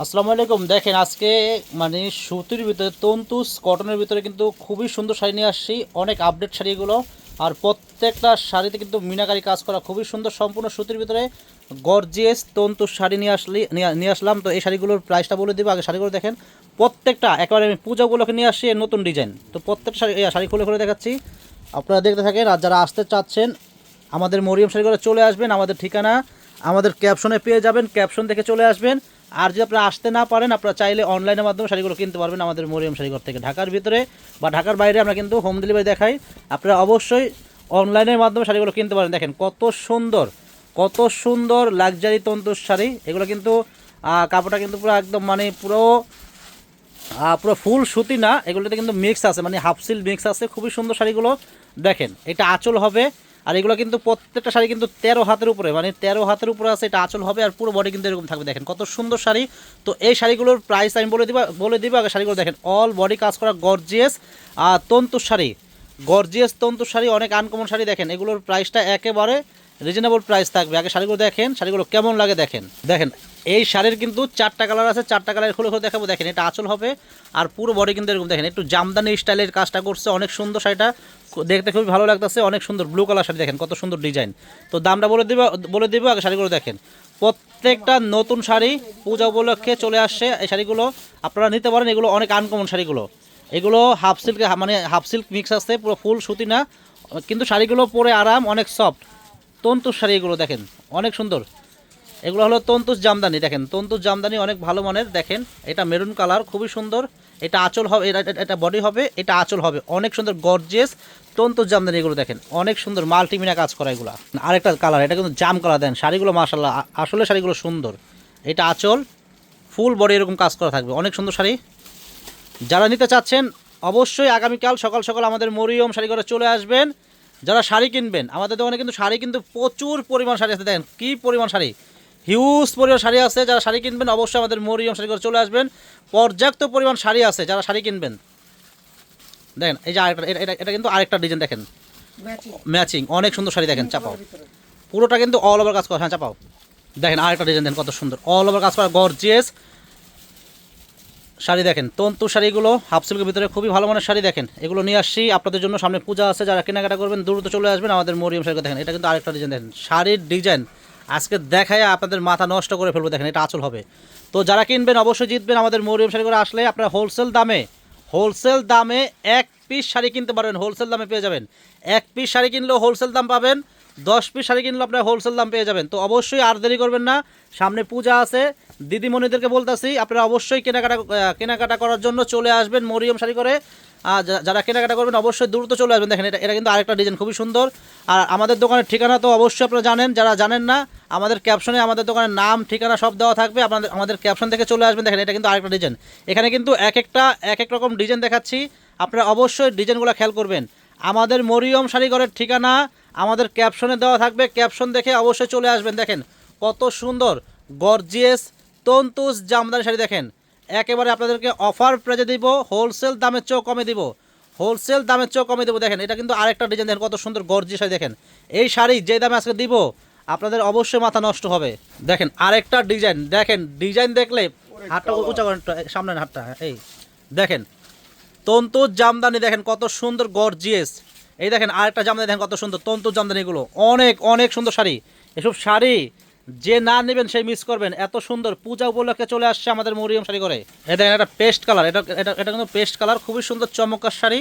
আসসালামু আলাইকুম। দেখেন, আজকে মানে সুতির ভিতরে তন্তুস, কটনের ভিতরে কিন্তু খুবই সুন্দর শাড়ি নিয়ে আসছি। অনেক আপডেট শাড়িগুলো। আর প্রত্যেকটা শাড়িতে কিন্তু মিনাকারি কাজ করা খুবই সুন্দর সম্পূর্ণ সুতির ভিতরে গর্জিয়াস তন্তুস শাড়ি নিয়ে আসলি, নিয়ে- আসলাম। তো এই শাড়িগুলোর প্রাইসটা বলে দেবো। আগে শাড়িগুলো দেখেন, প্রত্যেকটা একেবারে আমি পূজাগুলোকে নিয়ে আসছি নতুন ডিজাইন তো প্রত্যেকটা শাড়ি শাড়ি খুলে খুলে দেখাচ্ছি। আপনারা দেখতে থাকেন, আর যারা আসতে চাচ্ছেন, আমাদের মরিয়ম শাড়িঘরে চলে আসবেন। আমাদের ঠিকানা আমাদের ক্যাপশনে পেয়ে যাবেন। ক্যাপশন দেখে চলে আসবেন। আর যদি আপনারা আসতে না পারেন, আপনারা চাইলে অনলাইনের মাধ্যমে শাড়িগুলো কিনতে পারবেন আমাদের মরিয়ম শাড়িঘর থেকে। ঢাকার ভিতরে বা ঢাকার বাইরে আমরা কিন্তু হোম ডেলিভারি দেখাই। আপনারা অবশ্যই অনলাইনের মাধ্যমে শাড়িগুলো কিনতে পারেন। দেখেন কত সুন্দর কত সুন্দর লাক্সারি তন্তুর শাড়ি। এগুলো কিন্তু কাপড়টা কিন্তু পুরো একদম মানে পুরো পুরো ফুল সুতি না। এগুলোতে কিন্তু মিক্স আছে মানে হাফ সিল মিক্স আছে। খুবই সুন্দর শাড়িগুলো। দেখেন, এটা আঁচল হবে আর এগুলো কিন্তু প্রত্যেকটা শাড়ি কিন্তু তেরো হাতের উপরে মানে তেরো হাতের উপরে আছে, এটা আঁচল হবে আর পুরো বডি কিন্তু এরকম থাকবে। দেখেন কত সুন্দর শাড়ি। তো এই শাড়িগুলোর প্রাইস আমি বলে দিবা বলে দিব আগে শাড়িগুলো দেখেন। অল বডি কাজ করা গর্জিয়াস আর তন্তুর শাড়ি। গর্জিয়াস তন্তুর শাড়ি, অনেক আনকমন শাড়ি দেখেন। এগুলোর প্রাইসটা একেবারে রিজনেবল প্রাইস থাকবে। আগে শাড়িগুলো দেখেন, শাড়িগুলো কেমন লাগে দেখেন। দেখেন, এই শাড়ির কিন্তু চারটা কালার আছে, চারটা কালার খুলে খুলে দেখাবো। দেখেন, এটা আঁচল হবে আর পুরো বডি কিন্তু এরকম। দেখেন, একটু জামদানি স্টাইলের কাজটা করছে, অনেক সুন্দর শাড়িটা। দেখতে খুবই ভালো লাগতেছে, অনেক সুন্দর ব্লু কালার শাড়ি। দেখেন, কত সুন্দর ডিজাইন তো দামটা বলে দিব বলে দিব, আগে শাড়িগুলো দেখেন। প্রত্যেকটা নতুন শাড়ি পূজা উপলক্ষে চলে আসছে এই শাড়িগুলো। আপনারা নিতে পারেন, এগুলো অনেক আনকমন শাড়িগুলো। এগুলো হাফ সিল্ক মানে হাফ সিল্ক মিক্স আছে, পুরো ফুল সুতি না। কিন্তু শাড়িগুলো পরে আরাম, অনেক সফট তন্তুর শাড়ি এগুলো দেখেন, অনেক সুন্দর। এগুলো হলো তন্তুস জামদানি, দেখেন তন্তুস জামদানি অনেক ভালো মানের, দেখেন, এটা মেরুন কালার খুবই সুন্দর, এটা আঁচল হবে, এটা বডি হবে, এটা আঁচল হবে, অনেক সুন্দর গর্জিয়াস তন্তুস জামদানি এগুলো দেখেন, অনেক সুন্দর মাল্টিমিনা কাজ করা এগুলো। আরেকটা কালার এটা কিন্তু জাম কালার দেন, শাড়িগুলো মাসাল্লাহ আসলে শাড়িগুলো সুন্দর। এটা আঁচল ফুল বডি এরকম কাজ করা থাকবে, অনেক সুন্দর শাড়ি। যারা নিতে চাচ্ছেন, অবশ্যই আগামীকাল সকাল সকাল আমাদের মরিয়ম শাড়ি করে চলে আসবেন। যারা শাড়ি কিনবেন আমাদের দোকানে কিন্তু শাড়ি কিন্তু প্রচুর পরিমাণ শাড়ি আছে। দেখেন কী পরিমাণ শাড়ি? হিউজ পরিমাণ শাড়ি আছে। যারা শাড়ি কিনবেন অবশ্যই আমাদের মরিয়ম শাড়ি করে চলে আসবেন। পর্যাপ্ত পরিমাণ শাড়ি আছে যারা শাড়ি কিনবেন। দেখেন এই যে আরেকটা এটা- এটা কিন্তু আরেকটা ডিজাইন দেখেন। ম্যাচিং অনেক সুন্দর শাড়ি দেখেন চাপাও। পুরোটা কিন্তু অল ওভার কাজ করা হ্যাঁ চাপাও। দেখেন আরেকটা ডিজাইন দেখেন কত সুন্দর। অল ওভার কাজ করা গর্জিয়াস শাড়ি দেখেন, তন্তু শাড়িগুলো হাফ সিল্কের ভিতরে খুবই ভালো মানের শাড়ি দেখেন। এগুলো নিয়ে আসছি, আপনাদের জন্য সামনে পূজা আছে, যারা কেনাকাটা করবেন দ্রুত চলে আসবেন আমাদের মরিয়ম শাড়ি দেখেন। এটা কিন্তু আরেকটা ডিজাইন দেখেন, শাড়ির ডিজাইন আজকে দেখায় আপনাদের মাথা নষ্ট করে ফেলব দেখেন, এটা আচল হবে। তো যারা কিনবেন অবশ্যই জিতবেন আমাদের মরিয়ম শাড়ি করে আসলে আপনারা হোলসেল দামে হোলসেল দামে এক পিস শাড়ি কিনতে পারবেন হোলসেল দামে পেয়ে যাবেন। এক পিস শাড়ি কিনলেও হোলসেল দাম পাবেন। দশ পিস শাড়ি কিনলে আপনার হোলসেল দাম পেয়ে যাবেন। তো অবশ্যই আর দেরি করবেন না। সামনে পূজা আছে। দিদিমণিদেরকে বলতেছি, আপনারা অবশ্যই কেনাকাটা কেনাকাটা করার জন্য চলে আসবেন মরিয়ম শাড়ি করে। আর যারা কেনাকাটা করবেন, অবশ্যই দ্রুত চলে আসবেন। দেখেন, এটা এটা কিন্তু আরেকটা ডিজাইন খুবই সুন্দর। আর আমাদের দোকানের ঠিকানা তো অবশ্যই আপনারা জানেন। যারা জানেন না, আমাদের ক্যাপশনে আমাদের দোকানের নাম, ঠিকানা সব দেওয়া থাকবে। আপনাদের, আমাদের ক্যাপশন থেকে চলে আসবেন। দেখেন, এটা কিন্তু আরেকটা ডিজাইন এখানে কিন্তু এক একটা, এক এক রকম ডিজাইন দেখাচ্ছি। আপনারা অবশ্যই ডিজাইনগুলো খেয়াল করবেন। আমাদের মরিয়ম শাড়িঘরের ঠিকানা আমাদের ক্যাপশনে দেওয়া থাকবে ক্যাপশন দেখে অবশ্যই চলে আসবেন। দেখেন কত সুন্দর গর্জিয়াস তন্তুস জামদানি শাড়ি দেখেন। একেবারে আপনাদেরকে অফার প্রাইজে দিব হোলসেল দামের চেয়েও কমে দিব। হোলসেল দামের চেয়েও কমে দেবো। দেখেন এটা কিন্তু আরেকটা ডিজাইন দেখেন কত সুন্দর গর্জি শাড়ি দেখেন। এই শাড়ি যে দামে আজকে দিব আপনাদের অবশ্যই মাথা নষ্ট হবে। দেখেন আরেকটা ডিজাইন দেখেন ডিজাইন দেখলে হাতটা উঁচা করেন একটু, সামনে হাতটা এই দেখেন। তন্তু জামদানি দেখেন কত সুন্দর গর্জিয়াস। এই দেখেন আরেকটা জামদানি, দেখেন কত সুন্দর, তন্তু জামদানিগুলো অনেক অনেক সুন্দর শাড়ি। এসব শাড়ি যে না নেবেন সেই মিস করবেন। এত সুন্দর পূজা উপলক্ষে চলে আসছে আমাদের মরিয়ম শাড়ি করে এই দেখেন একটা পেস্ট কালার এটা এটা এটা কিন্তু পেস্ট কালার খুবই সুন্দর চমৎকার শাড়ি।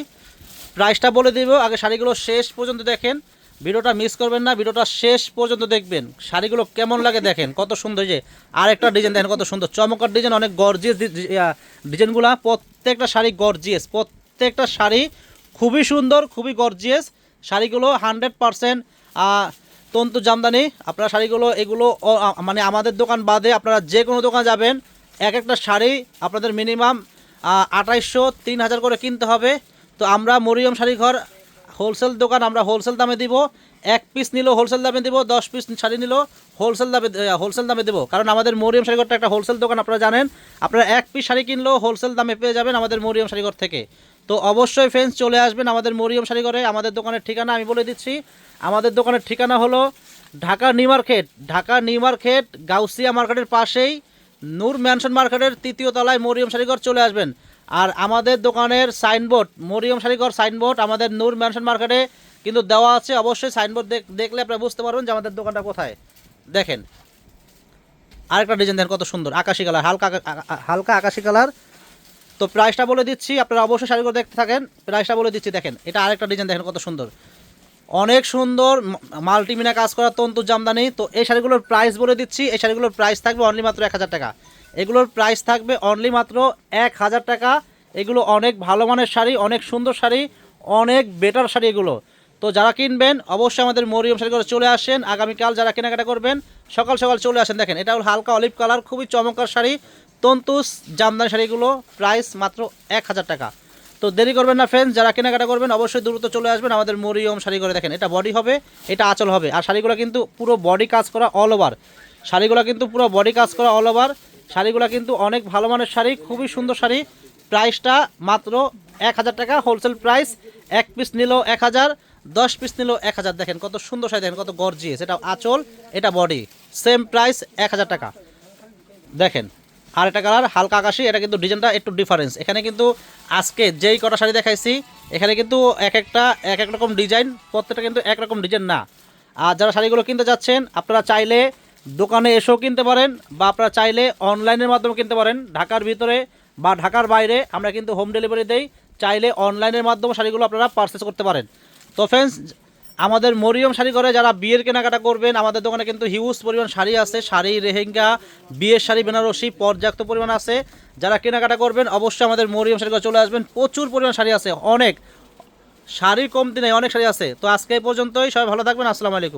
প্রাইসটা বলে দিব, আগে শাড়িগুলো শেষ পর্যন্ত দেখেন। ভিডিওটা মিস করবেন না, ভিডিওটা শেষ পর্যন্ত দেখবেন। শাড়িগুলো কেমন লাগে দেখেন, কত সুন্দর যে আরেকটা ডিজাইন দেখেন কত সুন্দর, চমৎকার ডিজাইন অনেক গর্জিয়াস ডিজাইনগুলো প্রত্যেকটা শাড়ি গর্জিয়াস প্রত্যেকটা শাড়ি খুবই সুন্দর, খুবই গর্জিয়াস শাড়িগুলো হান্ড্রেড পারসেন্ট তন্তু জামদানি। আপনারা শাড়িগুলো, এগুলো মানে আমাদের দোকান বাদে আপনারা যে কোনো দোকান যাবেন এক একটা শাড়ি আপনাদের মিনিমাম আঠাইশশো তিন হাজার করে কিনতে হবে। তো আমরা মরিয়ম শাড়িঘর হোলসেল দোকান, আমরা হোলসেল দামে দিব। এক পিস নিলেও হোলসেল দামে দিব, দশ পিস শাড়ি নিলেও হোলসেল দামে হোলসেল দামে দেবো। কারণ আমাদের মরিয়ম শাড়িঘরটা একটা হোলসেল দোকান, আপনারা জানেন। আপনারা এক পিস শাড়ি কিনলেও হোলসেল দামে পেয়ে যাবেন আমাদের মরিয়ম শাড়িঘর থেকে। তো অবশ্যই ফ্রেন্ডস চলে আসবেন আমাদের মরিয়ম শাড়িঘরে আমাদের দোকানের ঠিকানা আমি বলে দিচ্ছি। আমাদের দোকানের ঠিকানা হলো Dhaka new market, Dhaka new market, Gausia মার্কেটের পাশেই নূর ম্যানশন মার্কেটের তৃতীয় তলায় মরিয়ম শাড়িঘর চলে আসবেন। আর আমাদের দোকানের সাইনবোর্ড মরিয়ম শাড়িঘর সাইনবোর্ড আমাদের নূর ম্যানশন মার্কেটে কিন্তু দেওয়া আছে। অবশ্যই সাইনবোর্ড দেখলে আপনারা বুঝতে পারবেন যে আমাদের দোকানটা কোথায়। দেখেন, আরেকটা ডিজাইন দেখেন কত সুন্দর, আকাশি কালার হালকা হালকা আকাশি কালার তো প্রাইসটা বলে দিচ্ছি, আপনারা অবশ্যই শাড়িগুলো দেখতে থাকেন। প্রাইসটা বলে দিচ্ছি, দেখেন, এটা আরেকটা ডিজাইন দেখেন কত সুন্দর। অনেক সুন্দর মাল্টিমিনা কাজ করা তন্তু জামদানি। তো এই শাড়িগুলোর প্রাইস বলে দিচ্ছি, এই শাড়িগুলোর প্রাইস থাকবে অনলি মাত্র এক হাজার টাকা। এগুলোর প্রাইস থাকবে অনলি মাত্র এক হাজার টাকা। এগুলো অনেক ভালো মানের শাড়ি, অনেক সুন্দর শাড়ি, অনেক বেটার শাড়ি এগুলো। তো যারা কিনবেন, অবশ্যই আমাদের মরিয়ম শাড়িগুলো চলে আসেন। আগামীকাল যারা কেনাকাটা করবেন, সকাল সকাল চলে আসেন। দেখেন, এটা হলো হালকা অলিভ কালার খুবই চমৎকার শাড়ি। তন্তুস জামদানি শাড়িগুলো প্রাইস মাত্র এক হাজার টাকা। তো দেরি করবেন না ফ্রেন্ডস যারা কেনাকাটা করবেন অবশ্যই দ্রুত চলে আসবেন আমাদের মরিয়ম শাড়ি করে দেখেন, এটা বডি হবে, এটা আঁচল হবে, আর শাড়িগুলো কিন্তু পুরো বডি কাজ করা অল ওভার শাড়িগুলো কিন্তু পুরো বডি কাজ করা অল ওভার শাড়িগুলো কিন্তু অনেক ভালো মানের শাড়ি, খুবই সুন্দর শাড়ি। প্রাইসটা মাত্র এক হাজার টাকা হোলসেল প্রাইস এক পিস নিল এক হাজার, দশ পিস নিল এক হাজার। দেখেন কত সুন্দর শাড়ি, দেখেন কত গর্জিয়াস এটা আঁচল, এটা বডি সেম প্রাইস এক হাজার টাকা। দেখেন আর একটা কালার হালকা আকাশি, এটা কিন্তু ডিজাইনটা একটু ডিফারেন্স এখানে কিন্তু আজকে যেই কটা শাড়ি দেখাইছি, এখানে কিন্তু এক একটা, এক এক রকম ডিজাইন প্রত্যেকটা কিন্তু একরকম ডিজাইন না। আর যারা শাড়িগুলো কিনতে যাচ্ছেন, আপনারা চাইলে দোকানে এসেও কিনতে পারেন, বা আপনারা চাইলে অনলাইনের মাধ্যমে কিনতে পারেন। ঢাকার ভিতরে বা ঢাকার বাইরে আমরা কিন্তু হোম ডেলিভারি দেই, চাইলে অনলাইনের মাধ্যমে শাড়িগুলো আপনারা পারচেস করতে পারেন। তো ফ্রেন্ডস আমাদের মরিয়ম শাড়ি করে যারা বিয়ের কেনাকাটা করবেন, আমাদের দোকানে কিন্তু হিউজ পরিমাণ শাড়ি আছে। শাড়ি রেহেঙ্গা বিয়ের শাড়ি, বেনারসি পর্যাপ্ত পরিমাণ আছে। যারা কেনাকাটা করবেন, অবশ্যই আমাদের মরিয়ম শাড়ি করে চলে আসবেন। প্রচুর পরিমাণ শাড়ি আছে, অনেক। শাড়ি কমতি নেই, অনেক শাড়ি আছে। তো আজকে এই পর্যন্তই, সবাই ভালো থাকবেন, আসসালামু আলাইকুম।